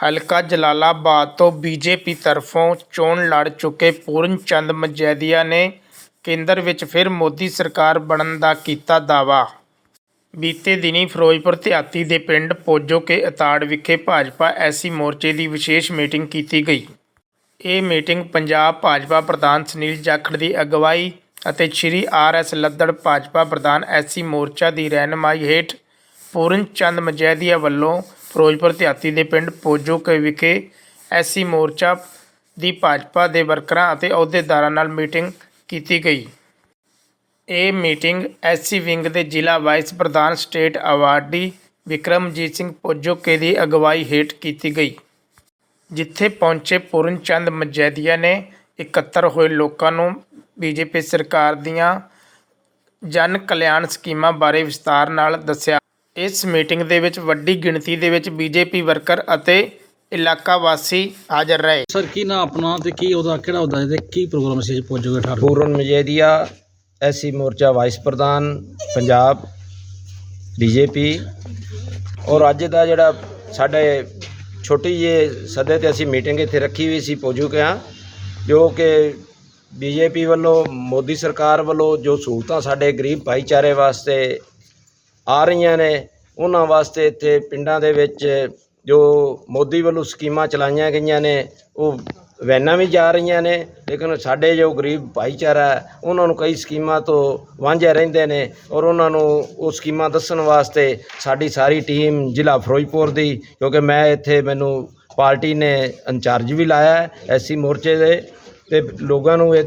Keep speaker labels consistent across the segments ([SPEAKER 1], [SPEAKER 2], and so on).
[SPEAKER 1] ਹਲਕਾ ਜਲਾਲਾਬਾਦ ਤੋਂ ਬੀਜੇਪੀ ਤਰਫੋਂ ਚੋਣ ਲੜ ਚੁੱਕੇ ਪੂਰਨ ਚੰਦ ਮਜੈਦੀਆ ਨੇ ਕੇਂਦਰ ਵਿੱਚ ਫਿਰ ਮੋਦੀ ਸਰਕਾਰ ਬਣਨ ਦਾ ਕੀਤਾ ਦਾਅਵਾ। ਬੀਤੇ ਦਿਨੀ ਫਿਰੋਜ਼ਪੁਰ ਦਿਹਾਤੀ ਦੇ ਪਿੰਡ ਪੋਜੋਕੇ ਅਤਾੜ ਵਿਖੇ ਭਾਜਪਾ ਐਸੀ ਮੋਰਚੇ ਦੀ ਵਿਸ਼ੇਸ਼ ਮੀਟਿੰਗ ਕੀਤੀ ਗਈ। ਇਹ ਮੀਟਿੰਗ ਪੰਜਾਬ ਭਾਜਪਾ ਪ੍ਰਧਾਨ ਸੁਨੀਲ ਜਾਖੜ ਦੀ ਅਗਵਾਈ ਅਤੇ ਸ਼੍ਰੀ ਆਰ ਐਸ ਲੱਦੜ ਭਾਜਪਾ ਪ੍ਰਧਾਨ ਐਸੀ ਮੋਰਚਾ ਦੀ ਰਹਿਨਮਾਈ ਹੇਠ ਪੂਰਨ ਚੰਦ ਮਜੈਦੀਆ ਵੱਲੋਂ ਫਿਰੋਜ਼ਪੁਰ ਦਿਹਾਤੀ ਦੇ ਪਿੰਡ ਪੋਜੋਕੇ ਵਿਖੇ ਐਸੀ ਮੋਰਚਾ ਦੀ ਭਾਜਪਾ ਦੇ ਵਰਕਰਾਂ ਅਤੇ ਅਹੁਦੇਦਾਰਾਂ ਨਾਲ ਮੀਟਿੰਗ ਕੀਤੀ ਗਈ। ਇਹ ਮੀਟਿੰਗ ਐਸਸੀ ਵਿੰਗ ਦੇ ਜ਼ਿਲ੍ਹਾ ਵਾਈਸ ਪ੍ਰਧਾਨ ਸਟੇਟ ਅਵਾਰਡੀ ਵਿਕਰਮਜੀਤ ਸਿੰਘ ਪੋਜੋਕੇ ਦੀ ਅਗਵਾਈ ਹੇਠ ਕੀਤੀ ਗਈ, ਜਿੱਥੇ ਪਹੁੰਚੇ ਪੂਰਨ ਚੰਦ ਮਜੈਦੀਆ ਨੇ ਇਕੱਤਰ ਹੋਏ ਲੋਕਾਂ ਨੂੰ ਬੀਜੇਪੀ ਸਰਕਾਰ ਦੀਆਂ ਜਨ ਕਲਿਆਣ ਸਕੀਮਾਂ ਬਾਰੇ ਵਿਸਤਾਰ ਨਾਲ ਦੱਸਿਆ। ਇਸ ਮੀਟਿੰਗ ਦੇ ਵਿੱਚ ਵੱਡੀ ਗਿਣਤੀ ਦੇ ਵਿੱਚ ਬੀਜੇਪੀ ਵਰਕਰ ਅਤੇ ਇਲਾਕਾ ਵਾਸੀ ਹਾਜ਼ਰ ਰਹੇ।
[SPEAKER 2] ਸਰ ਕੀ ਨਾ ਆਪਣਾ ਤੇ ਕੀ ਉਹਦਾ ਕਿਹੜਾ ਉਹਦਾ ਤੇ ਕੀ ਪ੍ਰੋਗਰਾਮ ਸੀ ਪਹੁੰਚੋਗੇ 18
[SPEAKER 3] ਪੂਰਨ ਮਜੈਦੀਆ ਐਸੀ ਮੋਰਚਾ ਵਾਈਸ ਪ੍ਰਧਾਨ ਪੰਜਾਬ ਬੀਜੇਪੀ। ਔਰ ਅੱਜ ਦਾ ਜਿਹੜਾ ਸਾਡੇ ਛੋਟੀ ਜਿਹੀ ਸੱਦੇ ਤੇ ਅਸੀਂ ਮੀਟਿੰਗ ਇੱਥੇ ਰੱਖੀ ਹੋਈ ਸੀ ਪੋਜੂਕਿਆਂ ਜੋ ਕਿ ਬੀਜੇਪੀ ਵੱਲੋਂ ਮੋਦੀ ਸਰਕਾਰ ਵੱਲੋਂ ਜੋ ਸਹੂਲਤਾਂ ਸਾਡੇ ਗਰੀਬ ਭਾਈਚਾਰੇ ਵਾਸਤੇ ਆ ਰਹੀਆਂ ਨੇ। ਉਹਨਾਂ ਵਾਸਤੇ ਇੱਥੇ ਪਿੰਡਾਂ ਦੇ ਵਿੱਚ ਜੋ ਮੋਦੀ ਵੱਲੋਂ ਸਕੀਮਾਂ ਚਲਾਈਆਂ ਗਈਆਂ ਨੇ, ਉਹ ਵੈਨਾਂ ਵੀ ਜਾ ਰਹੀਆਂ ਨੇ। ਲੇਕਿਨ ਸਾਡੇ ਜੋ ਗਰੀਬ ਭਾਈਚਾਰਾ ਉਹਨਾਂ ਨੂੰ ਕਈ ਸਕੀਮਾਂ ਤੋਂ ਵਾਂਝੇ ਰਹਿੰਦੇ ਨੇ ਔਰ ਉਹਨਾਂ ਨੂੰ ਉਹ ਸਕੀਮਾਂ ਦੱਸਣ ਵਾਸਤੇ ਸਾਡੀ ਸਾਰੀ ਟੀਮ ਜ਼ਿਲ੍ਹਾ ਫਿਰੋਜ਼ਪੁਰ ਦੀ, ਕਿਉਂਕਿ ਮੈਂ ਇੱਥੇ ਮੈਨੂੰ ਪਾਰਟੀ ਨੇ ਇੰਚਾਰਜ ਵੀ ਲਾਇਆ ਹੈ ਐਸੀ ਮੋਰਚੇ ਦੇ ਤੇ ਲੋਕਾਂ ਨੂੰ ਇਹ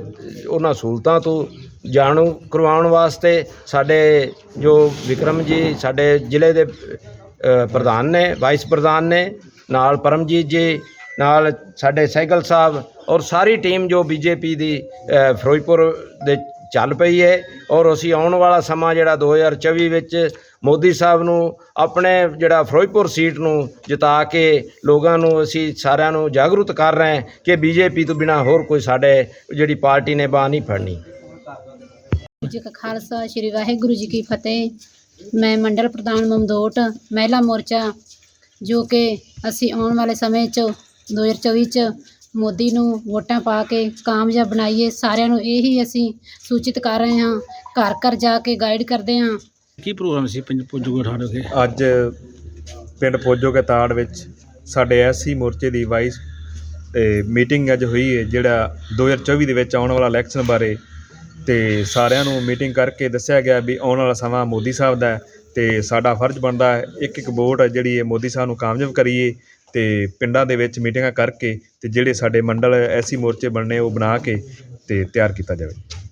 [SPEAKER 3] ਉਹਨਾਂ ਸਹੂਲਤਾਂ ਤੋਂ ਜਾਣੂ ਕਰਵਾਉਣ ਵਾਸਤੇ ਸਾਡੇ ਜੋ ਵਿਕਰਮ ਜੀ ਸਾਡੇ ਜ਼ਿਲ੍ਹੇ ਦੇ ਪ੍ਰਧਾਨ ਨੇ ਵਾਈਸ ਪ੍ਰਧਾਨ ਨੇ, ਨਾਲ ਪਰਮਜੀਤ ਜੀ, ਨਾਲ ਸਾਡੇ ਸਹਿਗਲ ਸਾਹਿਬ ਔਰ ਸਾਰੀ ਟੀਮ ਜੋ ਬੀਜੇਪੀ ਦੀ ਫਿਰੋਜ਼ਪੁਰ ਦੇ ਚੱਲ ਪਈ ਹੈ ਔਰ ਅਸੀਂ ਆਉਣ ਵਾਲਾ ਸਮਾਂ ਜਿਹੜਾ 2024 ਵਿੱਚ ਮੋਦੀ ਸਾਹਿਬ ਨੂੰ ਆਪਣੇ ਜਿਹੜਾ ਫਿਰੋਜ਼ਪੁਰ ਸੀਟ ਨੂੰ ਜਿਤਾ ਕੇ ਲੋਕਾਂ ਨੂੰ ਅਸੀਂ ਸਾਰਿਆਂ ਨੂੰ ਜਾਗਰੂਕ ਕਰ ਰਹੇ ਹਾਂ ਕਿ ਬੀਜੇਪੀ ਤੋਂ ਬਿਨਾ ਹੋਰ ਕੋਈ ਸਾਡੇ ਜਿਹੜੀ ਪਾਰਟੀ ਨੇ ਬਾਹ ਨਹੀਂ ਫੜਨੀ।
[SPEAKER 4] ਜੀ ਕਾ ਖਾਲਸਾ ਸ੍ਰੀ ਵਾਹਿਗੁਰੂ ਜੀ ਕੀ ਫਤਿਹ। ਮੈਂ ਮੰਡਲ ਪ੍ਰਧਾਨ ਮਮਦੋਟ ਮਹਿਲਾ ਮੋਰਚਾ ਜੋ ਕਿ ਅਸੀਂ ਆਉਣ ਵਾਲੇ ਸਮੇਂ 'ਚ 2024 'ਚ ਮੋਦੀ ਨੂੰ ਵੋਟਾਂ ਪਾ ਕੇ ਕਾਮਯਾਬ ਬਣਾਈਏ ਸਾਰਿਆਂ ਨੂੰ ਇਹੀ ਅਸੀਂ ਸੂਚਿਤ ਕਰ ਰਹੇ ਹਾਂ। ਘਰ ਘਰ ਜਾ ਕੇ ਗਾਈਡ ਕਰਦੇ ਹਾਂ।
[SPEAKER 2] ਕੀ ਪ੍ਰੋਗਰਾਮ ਸੀ ਪੰਜ ਪਹੁੰਚੋਗੇ 18 ਕੇ
[SPEAKER 5] ਅੱਜ ਪਿੰਡ ਪੋਜੋ ਕੇ ਤਾੜ ਵਿੱਚ ਸਾਡੇ ਐਸਸੀ ਮੋਰਚੇ ਦੀ ਵਾਈਸ ਤੇ ਮੀਟਿੰਗ ਅੱਜ ਹੋਈ ਹੈ ਜਿਹੜਾ 2024 ਦੇ ਵਿੱਚ ਆਉਣ ਵਾਲਾ ਇਲੈਕਸ਼ਨ ਬਾਰੇ ਤੇ ਸਾਰਿਆਂ ਨੂੰ ਮੀਟਿੰਗ ਕਰਕੇ ਦੱਸਿਆ ਗਿਆ ਵੀ ਆਉਣ ਵਾਲਾ ਸਮਾਂ ਮੋਦੀ ਸਾਹਿਬ ਦਾ ਹੈ ਤੇ ਸਾਡਾ ਫਰਜ਼ ਬਣਦਾ ਹੈ ਇੱਕ ਇੱਕ ਵੋਟ ਹੈ ਜਿਹੜੀ ਇਹ ਮੋਦੀ ਸਾਹਿਬ ਨੂੰ ਕਾਮਯਾਬ ਕਰੀਏ ਤੇ ਪਿੰਡਾਂ ਦੇ ਵਿੱਚ ਮੀਟਿੰਗਾਂ ਕਰਕੇ ਤੇ ਜਿਹੜੇ ਸਾਡੇ ਮੰਡਲ ਐਸੀ ਮੋਰਚੇ ਬਣਨੇ ਉਹ ਬਣਾ ਕੇ ਤੇ ਤਿਆਰ ਕੀਤਾ ਜਾਵੇ।